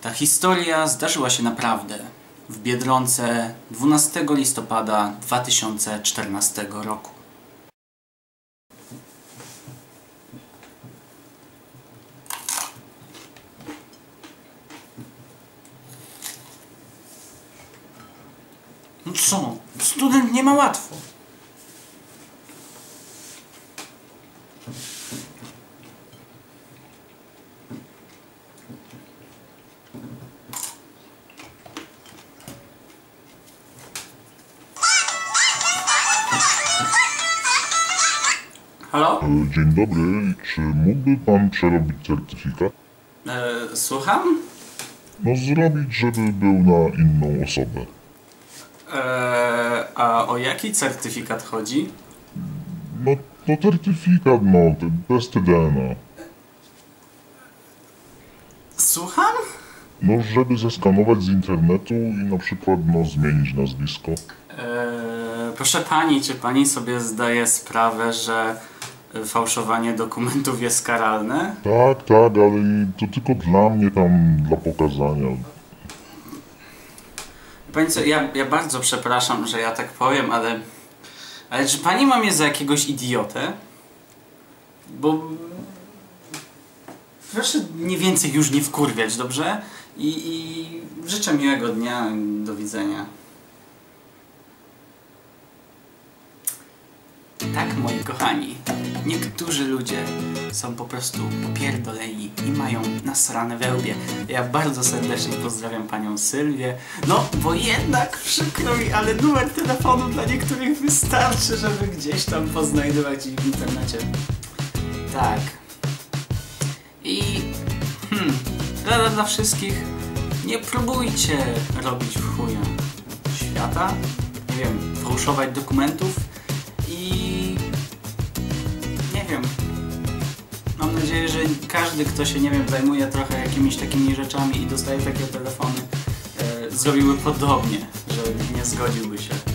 Ta historia zdarzyła się naprawdę w Biedronce 12 listopada 2014 roku. No co? Student nie ma łatwo. Halo? E, Dzień dobry, czy mógłby pan przerobić certyfikat? E, słucham? No zrobić, żeby był na inną osobę. E, a o jaki certyfikat chodzi? No, no certyfikat, no, te- bez TDN-a. Słucham? No, żeby zeskanować z internetu i na przykład, no, zmienić nazwisko. E, proszę pani, czy pani sobie zdaje sprawę, że fałszowanie dokumentów jest karalne? Tak, tak, ale to tylko dla mnie tam, dla pokazania. Pani co, ja, ja bardzo przepraszam, że ja tak powiem, ale... Ale czy pani ma mnie za jakiegoś idiotę? Bo... Proszę mniej więcej już nie wkurwiać, dobrze? I, i życzę miłego dnia. Do widzenia. Tak, moi kochani, niektórzy ludzie są po prostu popierdoleni i mają nasrane wełbie. Ja bardzo serdecznie pozdrawiam panią Sylwię. No, bo jednak przykro mi, ale numer telefonu dla niektórych wystarczy, żeby gdzieś tam poznajdować ich w internecie. Tak. I... Hmm, rada dla wszystkich, nie próbujcie robić w chuja świata, nie wiem, fałszować dokumentów i wiem. Mam nadzieję, że każdy, kto się, nie wiem, zajmuje trochę jakimiś takimi rzeczami i dostaje takie telefony, e, zrobiłby podobnie, że nie zgodziłby się